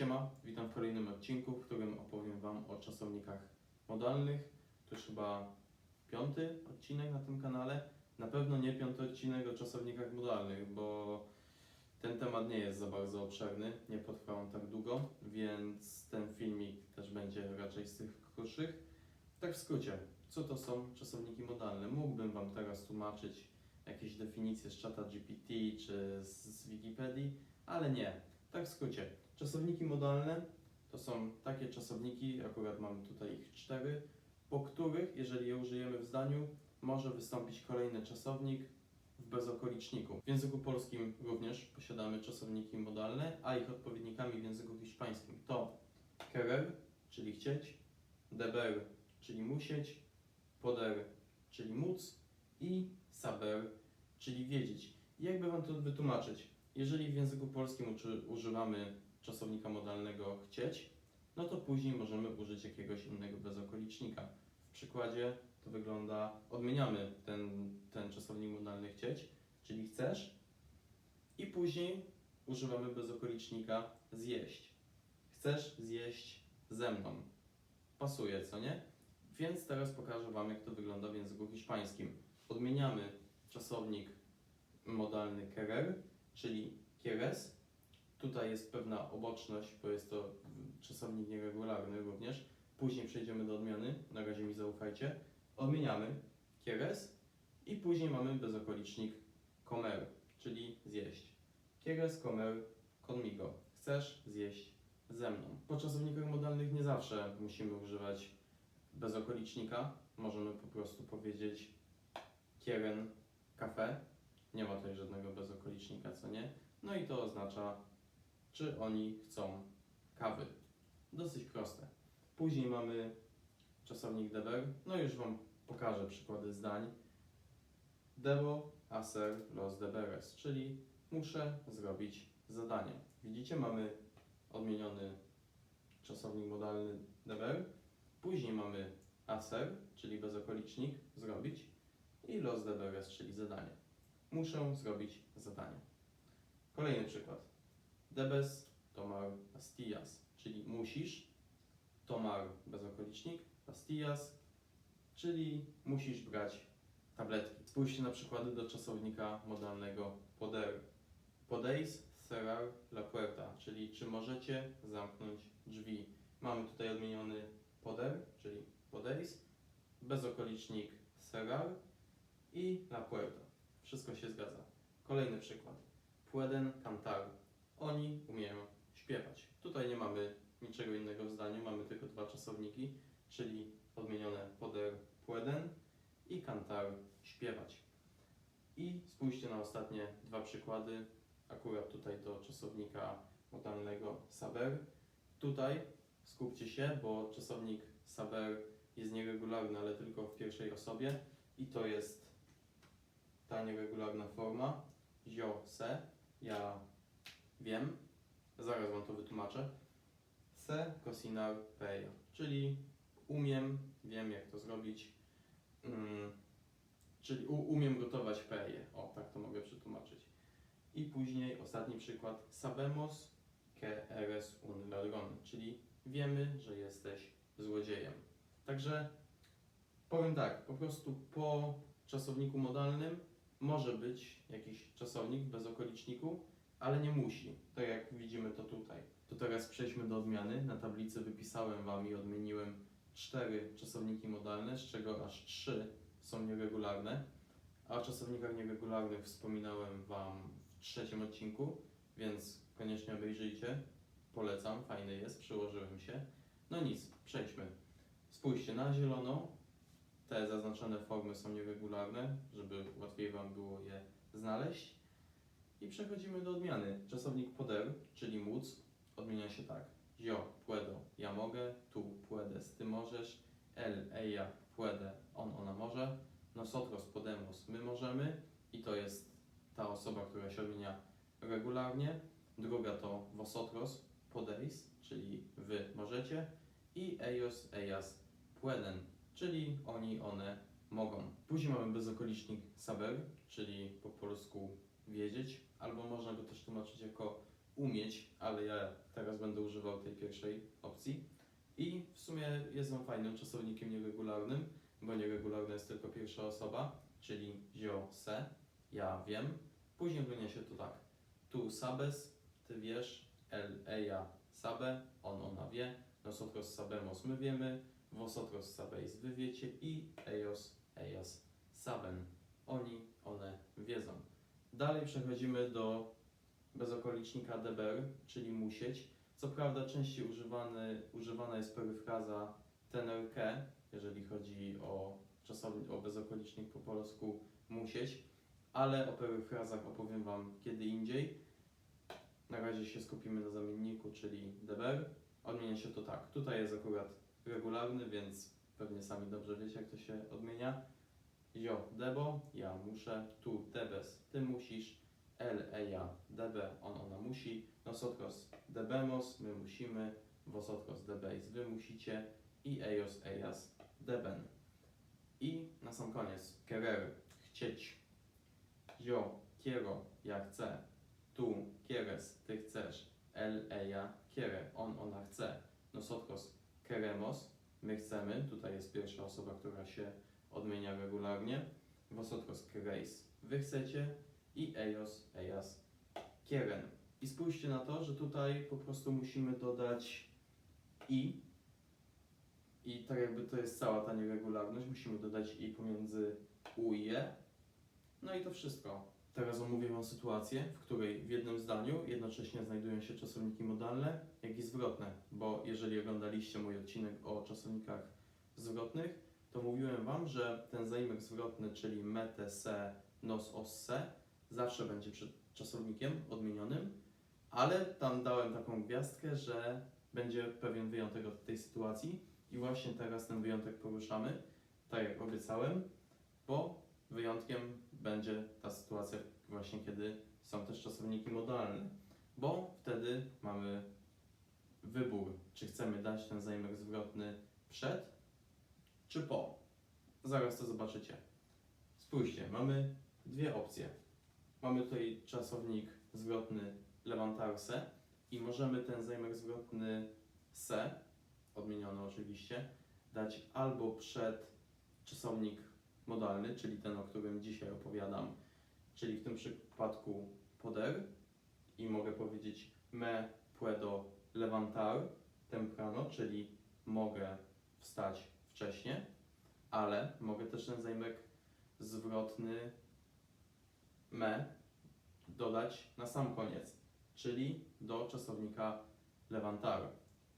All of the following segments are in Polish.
Siema, witam w kolejnym odcinku, w którym opowiem Wam o czasownikach modalnych. To już chyba piąty odcinek na tym kanale. Na pewno nie piąty odcinek o czasownikach modalnych, bo ten temat nie jest za bardzo obszerny, nie potrwa on tak długo, więc ten filmik też będzie raczej z tych krótszych. Tak w skrócie, co to są czasowniki modalne? Mógłbym Wam teraz tłumaczyć jakieś definicje z czata GPT czy z, Wikipedii, ale nie. Tak w skrócie, czasowniki modalne to są takie czasowniki, akurat mamy tutaj ich cztery, po których, jeżeli je użyjemy w zdaniu, może wystąpić kolejny czasownik w bezokoliczniku. W języku polskim również posiadamy czasowniki modalne, a ich odpowiednikami w języku hiszpańskim to querer, czyli chcieć, deber, czyli musieć, poder, czyli móc i saber, czyli wiedzieć. Jakby Wam to wytłumaczyć? Jeżeli w języku polskim używamy czasownika modalnego chcieć, no to później możemy użyć jakiegoś innego bezokolicznika. W przykładzie to wygląda, odmieniamy ten, ten czasownik modalny chcieć, czyli chcesz, i później używamy bezokolicznika zjeść. Chcesz zjeść ze mną. Pasuje, co nie? Więc teraz pokażę Wam, jak to wygląda w języku hiszpańskim. Odmieniamy czasownik modalny querer, czyli quieres. Tutaj jest pewna oboczność, bo jest to czasownik nieregularny również. Później przejdziemy do odmiany, na razie mi zaufajcie. Odmieniamy quieres i później mamy bezokolicznik comer, czyli zjeść. Quieres comer conmigo. Chcesz zjeść ze mną. Po czasownikach modalnych nie zawsze musimy używać bezokolicznika. Możemy po prostu powiedzieć quieren café. Nie ma tutaj żadnego bezokolicznika, co nie? No i to oznacza, czy oni chcą kawy. Dosyć proste. Później mamy czasownik deber. No już Wam pokażę przykłady zdań. Debo hacer los deberes, czyli muszę zrobić zadanie. Widzicie, mamy odmieniony czasownik modalny deber. Później mamy hacer, czyli bezokolicznik, zrobić. I los deberes, czyli zadanie. Muszę zrobić zadanie. Kolejny przykład. Debes tomar pastillas, czyli musisz. Tomar bezokolicznik, pastillas, czyli musisz brać tabletki. Spójrzcie na przykłady do czasownika modalnego poder. Podeis cerrar la puerta, czyli czy możecie zamknąć drzwi. Mamy tutaj odmieniony poder, czyli podeis, bezokolicznik cerrar i la puerta. Wszystko się zgadza. Kolejny przykład. Pueden cantar. Oni umieją śpiewać. Tutaj nie mamy niczego innego w zdaniu, mamy tylko dwa czasowniki, czyli odmienione poder pueden i cantar śpiewać. I spójrzcie na ostatnie dwa przykłady, akurat tutaj do czasownika modalnego saber. Tutaj skupcie się, bo czasownik saber jest nieregularny, ale tylko w pierwszej osobie i to jest ta nieregularna forma. Yo se, ja wiem, zaraz Wam to wytłumaczę. Se cocinar paella, czyli umiem, wiem jak to zrobić, mm, czyli u, umiem gotować paellę, o tak to mogę przetłumaczyć. I później ostatni przykład, sabemos que eres un ladrón, czyli wiemy, że jesteś złodziejem. Także powiem tak, po prostu po czasowniku modalnym może być jakiś czasownik bez okoliczniku, ale nie musi, tak jak widzimy to tutaj. To teraz przejdźmy do odmiany. Na tablicy wypisałem Wam i odmieniłem cztery czasowniki modalne, z czego aż trzy są nieregularne. A o czasownikach nieregularnych wspominałem Wam w trzecim odcinku, więc koniecznie obejrzyjcie. Polecam, fajny jest, przyłożyłem się. No nic, przejdźmy. Spójrzcie na zieloną, te zaznaczone formy są nieregularne, żeby łatwiej Wam było je znaleźć. I przechodzimy do odmiany. Czasownik poder, czyli móc, odmienia się tak. Yo puedo, ja mogę, tu puedes, ty możesz, el, ella puede, on, ona może, nosotros podemos, my możemy i to jest ta osoba, która się odmienia regularnie. Druga to vosotros podéis, czyli wy możecie i ellos, ellas pueden, czyli oni, one mogą. Później mamy bezokolicznik saber, czyli po polsku wiedzieć, albo można go też tłumaczyć jako umieć, ale ja teraz będę używał tej pierwszej opcji. I w sumie jest on fajnym czasownikiem nieregularnym, bo nieregularna jest tylko pierwsza osoba, czyli zio, se, ja wiem. Później wymienia się to tak. Tu sabes, ty wiesz, el, eja, sabe, on, ona wie, nosotros sabemos, my wiemy, vosotros sabéis, wy wiecie i ellos, ellas saben, oni, one wiedzą. Dalej przechodzimy do bezokolicznika deber, czyli musieć. Co prawda częściej używany, używana jest peryfraza tener jeżeli chodzi o czasownik, o bezokolicznik po polsku musieć, ale o peryfrazach opowiem Wam kiedy indziej. Na razie się skupimy na zamienniku, czyli deber. Odmienia się to tak. Tutaj jest akurat regularny, więc pewnie sami dobrze wiecie, jak to się odmienia. Jo, debo, ja muszę, tu debes, ty musisz, el, eja, debe, on, ona musi, nosotros debemos, my musimy, vosotros debeis, wy musicie i ellos, ellas deben. I na sam koniec, querer, chcieć. Yo, quiero, ja chcę. Tu, quieres, ty chcesz. El, ella, quiere, on, ona chce. Nosotros queremos, my chcemy. Tutaj jest pierwsza osoba, która się odmienia regularnie. Vosotros queréis, wy chcecie. I ellos, ellas quieren. I spójrzcie na to, że tutaj po prostu musimy dodać i. I tak jakby to jest cała ta nieregularność, musimy dodać i pomiędzy u i je. No i to wszystko. Teraz omówię Wam sytuację, w której w jednym zdaniu jednocześnie znajdują się czasowniki modalne, jak i zwrotne, bo jeżeli oglądaliście mój odcinek o czasownikach zwrotnych, to mówiłem Wam, że ten zaimek zwrotny, czyli mete, se, nos, os, se, zawsze będzie przed czasownikiem odmienionym, ale tam dałem taką gwiazdkę, że będzie pewien wyjątek od tej sytuacji i właśnie teraz ten wyjątek poruszamy, tak jak obiecałem, bo wyjątkiem będzie ta sytuacja właśnie, kiedy są też czasowniki modalne, bo wtedy wybór, czy chcemy dać ten zaimek zwrotny przed, czy po. Zaraz to zobaczycie. Spójrzcie, mamy dwie opcje. Mamy tutaj czasownik zwrotny levantarse i możemy ten zaimek zwrotny se, odmieniony oczywiście, dać albo przed czasownik modalny, czyli ten, o którym dzisiaj opowiadam, czyli w tym przypadku poder i mogę powiedzieć me puedo levantar temprano, czyli mogę wstać wcześnie, ale mogę też ten zaimek zwrotny me dodać na sam koniec, czyli do czasownika levantar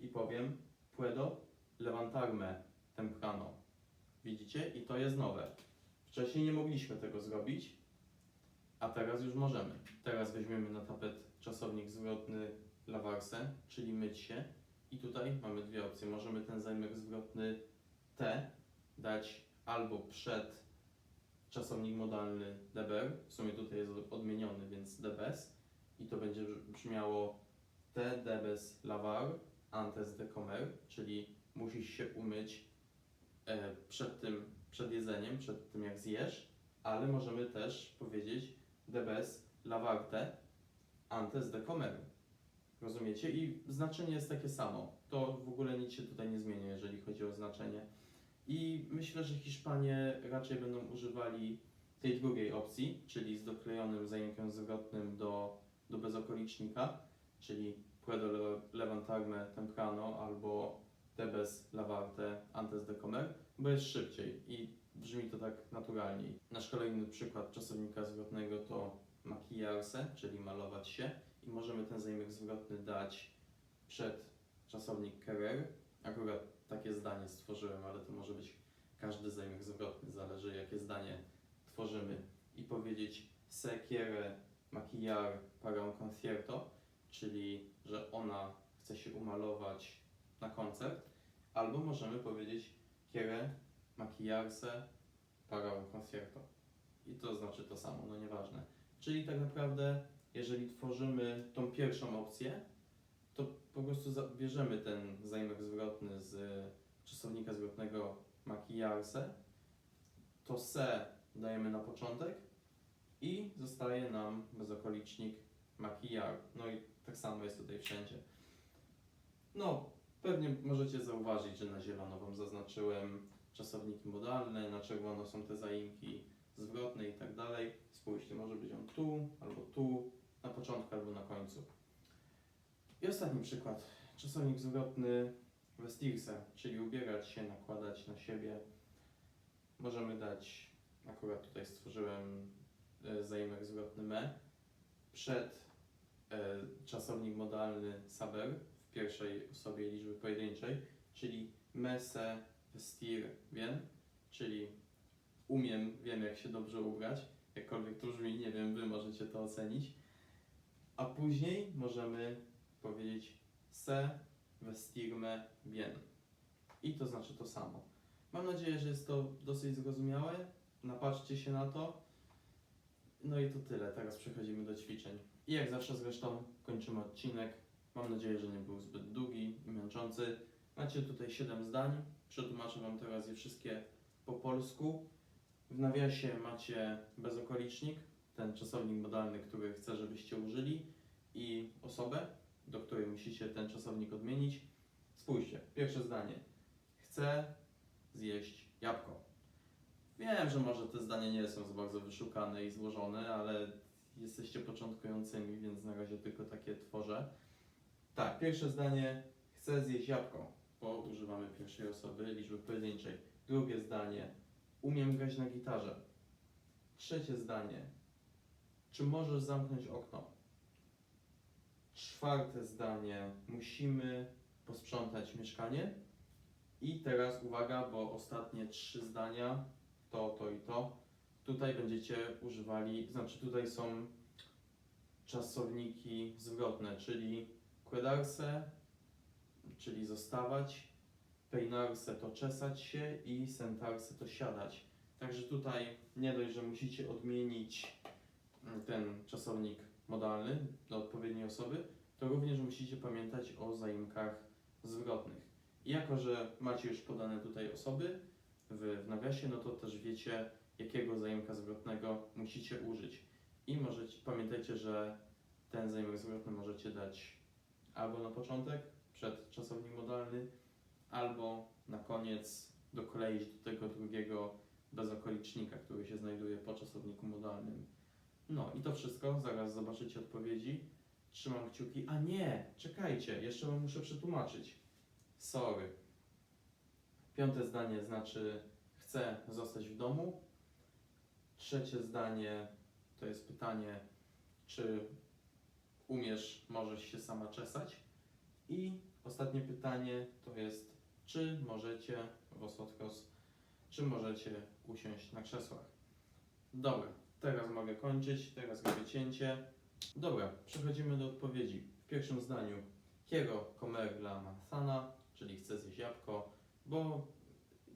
i powiem puedo levantarme temprano. Widzicie? I to jest nowe. Wcześniej nie mogliśmy tego zrobić, a teraz już możemy. Teraz weźmiemy na tapet czasownik zwrotny lawarse, czyli myć się. I tutaj mamy dwie opcje. Możemy ten zaimek zwrotny te dać albo przed czasownik modalny deber. W sumie tutaj jest odmieniony, więc debes. I to będzie brzmiało te debes lavar antes de comer, czyli musisz się umyć e, przed tym, przed jedzeniem, przed tym jak zjesz, ale możemy też powiedzieć debes lavarte antes de comer. Rozumiecie? I znaczenie jest takie samo. To w ogóle nic się tutaj nie zmienia, jeżeli chodzi o znaczenie. I myślę, że Hiszpanie raczej będą używali tej drugiej opcji, czyli z doklejonym zaimkiem zwrotnym do, do bezokolicznika, czyli puedo le- levantarme temprano albo debes lavarte antes de comer, bo jest szybciej i brzmi to tak naturalniej. Nasz kolejny przykład czasownika zwrotnego to maquillarse, czyli malować się i możemy ten zaimek zwrotny dać przed czasownik querer. Akurat takie zdanie stworzyłem, ale to może być każdy zaimek zwrotny, zależy jakie zdanie tworzymy i powiedzieć se quiere maquillar para un concierto, czyli że ona chce się umalować na koncert, albo możemy powiedzieć quiere maquillarse para un concierto. I to znaczy to samo, no nieważne. Czyli tak naprawdę, jeżeli tworzymy tą pierwszą opcję, to po prostu bierzemy ten zaimek zwrotny z czasownika zwrotnego maquillarse, to se dajemy na początek i zostaje nam bezokolicznik maquillar. No i Tak samo jest tutaj wszędzie. No, pewnie możecie zauważyć, że na zielono Wam zaznaczyłem czasowniki modalne, na czerwono są te zaimki zwrotne i tak dalej. Spójrzcie, może być on tu, albo tu, na początku, albo na końcu. I ostatni przykład. Czasownik zwrotny vestirse, czyli ubierać się, nakładać na siebie. Możemy dać, akurat tutaj stworzyłem e, zaimek zwrotny me, przed e, czasownik modalny saber w pierwszej osobie liczby pojedynczej, czyli me se vestir bien, czyli umiem, wiem jak się dobrze ubrać, jakkolwiek to brzmi, nie wiem, wy możecie to ocenić. A później możemy powiedzieć se vestirme bien. I to znaczy to samo. Mam nadzieję, że jest to dosyć zrozumiałe. Napatrzcie się na to. No i to tyle. Teraz przechodzimy do ćwiczeń. I jak zawsze zresztą kończymy odcinek. Mam nadzieję, że nie był zbyt długi i męczący. Macie tutaj 7 zdań. Przetłumaczę Wam teraz je wszystkie po polsku. W nawiasie macie bezokolicznik, ten czasownik modalny, który chcę, żebyście użyli i osobę, do której musicie ten czasownik odmienić. Spójrzcie, pierwsze zdanie. Chcę zjeść jabłko. Wiem, że może te zdania nie są bardzo wyszukane i złożone, ale jesteście początkującymi, więc na razie tylko takie tworzę. Tak, pierwsze zdanie. Chcę zjeść jabłko, bo używamy pierwszej osoby liczby pojedynczej. Drugie zdanie. Umiem grać na gitarze. Trzecie zdanie. Czy możesz zamknąć okno? Czwarte zdanie. Musimy posprzątać mieszkanie. I teraz uwaga, bo ostatnie trzy zdania, to, to i to, tutaj będziecie używali, znaczy tutaj są czasowniki zwrotne, czyli quedarse, czyli zostawać, peinarse to czesać się i sentarse to siadać. Także tutaj nie dość, że musicie odmienić ten czasownik modalny do odpowiedniej osoby, to również musicie pamiętać o zaimkach zwrotnych. I jako, że macie już podane tutaj osoby w, w nawiasie, no to też wiecie, jakiego zaimka zwrotnego musicie użyć. I możecie, pamiętajcie, że ten zaimek zwrotny możecie dać albo na początek, przed czasownik modalny, albo na koniec dokleić do tego drugiego bezokolicznika, który się znajduje po czasowniku modalnym. No i to wszystko, zaraz zobaczycie odpowiedzi. Trzymam kciuki. A nie, czekajcie, jeszcze wam muszę przetłumaczyć. Sorry. Piąte zdanie znaczy chcę zostać w domu. Trzecie zdanie to jest pytanie, czy umiesz, możesz się sama czesać. I ostatnie pytanie to jest, czy możecie, Wosotkos, czy możecie usiąść na krzesłach. Dobra, teraz mogę kończyć, teraz robię cięcie. Dobra, przechodzimy do odpowiedzi. W pierwszym zdaniu Kiero comer la manzana, czyli chcę zjeść jabłko, bo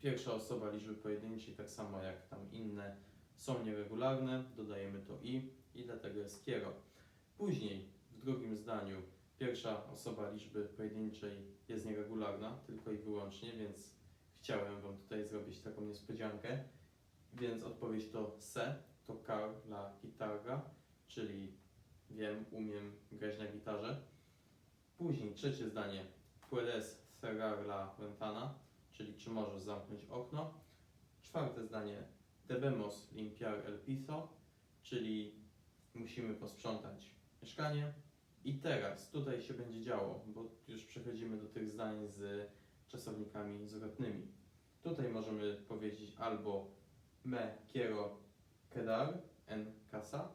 pierwsza osoba liczby pojedynczej, tak samo jak tam inne, są nieregularne, dodajemy to i i dlatego jest kiero. Później w drugim zdaniu pierwsza osoba liczby pojedynczej jest nieregularna, tylko i wyłącznie, więc chciałem Wam tutaj zrobić taką niespodziankę. Więc odpowiedź to se, to car la gitarra, czyli wiem, umiem grać na gitarze. Później trzecie zdanie, puedes cerrar la ventana, czyli czy możesz zamknąć okno. Czwarte zdanie, debemos limpiar el piso, czyli musimy posprzątać mieszkanie. I teraz tutaj się będzie działo, bo już przechodzimy do tych zdań z czasownikami zwrotnymi. Tutaj możemy powiedzieć albo me quiero quedar en casa,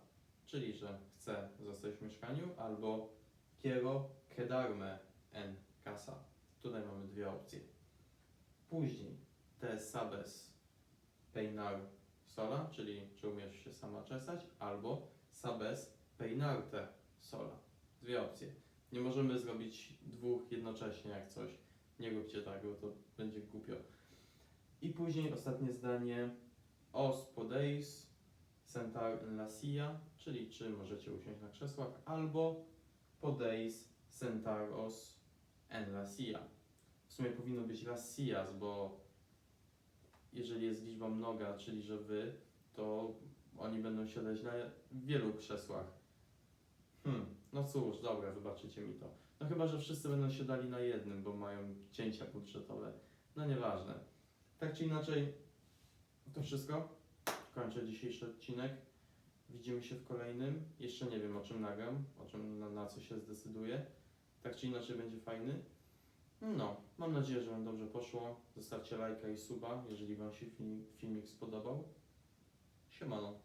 czyli że chcę zostać w mieszkaniu, albo quiero quedarme en casa. Tutaj mamy dwie opcje. Później te sabes peinar sola, czyli czy umiesz się sama czesać, albo sabes peinarte sola. Dwie opcje. Nie możemy zrobić dwóch jednocześnie jak coś. Nie róbcie tak, bo to będzie głupio. I później ostatnie zdanie os podeis sentar en la silla, czyli czy możecie usiąść na krzesłach, albo podeis sentaros en la silla. W sumie powinno być las sillas, bo jeżeli jest liczba mnoga, czyli że wy, to oni będą siadać na wielu krzesłach. Hmm, No cóż, dobra, wybaczycie mi to. No chyba, że wszyscy będą się dali na jednym, bo mają cięcia budżetowe. No nieważne. Tak czy inaczej, to wszystko. Kończę dzisiejszy odcinek. Widzimy się w kolejnym. Jeszcze nie wiem o czym nagram, o czym na, na co się zdecyduję. Tak czy inaczej będzie fajny. No, mam nadzieję, że Wam dobrze poszło. Zostawcie lajka i suba, jeżeli Wam się film, filmik spodobał. Siemano.